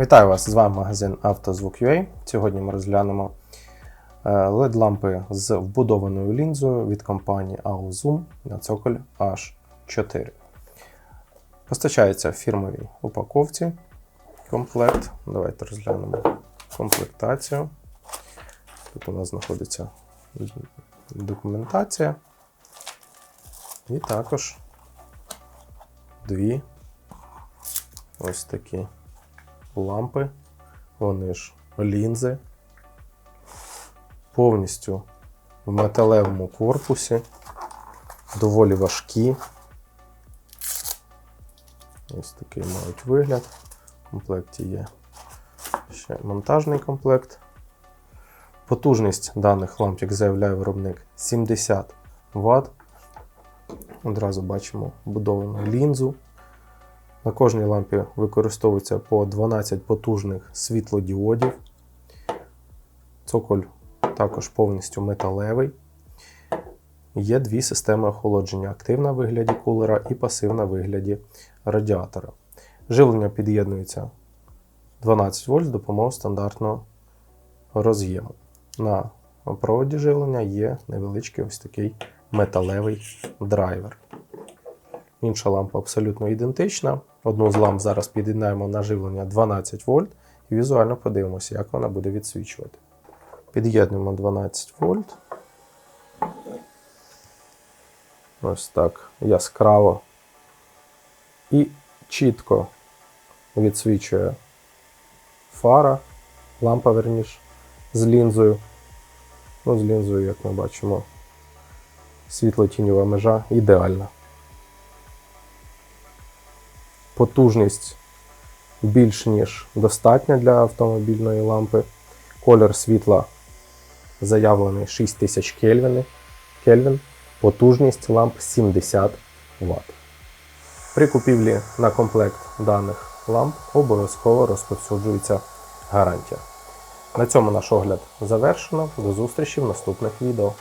Вітаю вас! З вами магазин «Автозвук.UA». Сьогодні ми розглянемо е, LED-лампи з вбудованою лінзою від компанії AOZoom на цоколь H4. Постачається в фірмовій упаковці комплект. Давайте розглянемо комплектацію. Тут у нас знаходиться документація. І також дві ось такі лампи, вони ж лінзи, повністю в металевому корпусі, доволі важкі. Ось такий мають вигляд. В комплекті є ще монтажний комплект. Потужність даних ламп, як заявляє виробник, 70 Вт. Одразу бачимо вбудовану лінзу. На кожній лампі використовується по 12 потужних світлодіодів. Цоколь також повністю металевий. Є дві системи охолодження: активна в вигляді кулера і пасивна в вигляді радіатора. Живлення під'єднується 12 вольт з допомогою стандартного роз'єму. На проводі живлення є невеличкий ось такий металевий драйвер. Інша лампа абсолютно ідентична. Одну з ламп зараз під'єднаємо на живлення 12 вольт і візуально подивимося, як вона буде відсвічувати. Під'єднуємо 12 вольт. Ось так яскраво і чітко відсвічує фара, лампа верніш, з лінзою. Ну, з лінзою, як ми бачимо, світло-тіньова межа ідеальна. Потужність більш ніж достатня для автомобільної лампи. Колір світла заявлений 6000 Кельвін. Кельвін. Потужність ламп 70 Вт. При купівлі на комплект даних ламп обов'язково розповсюджується гарантія. На цьому наш огляд завершено. До зустрічі в наступних відео.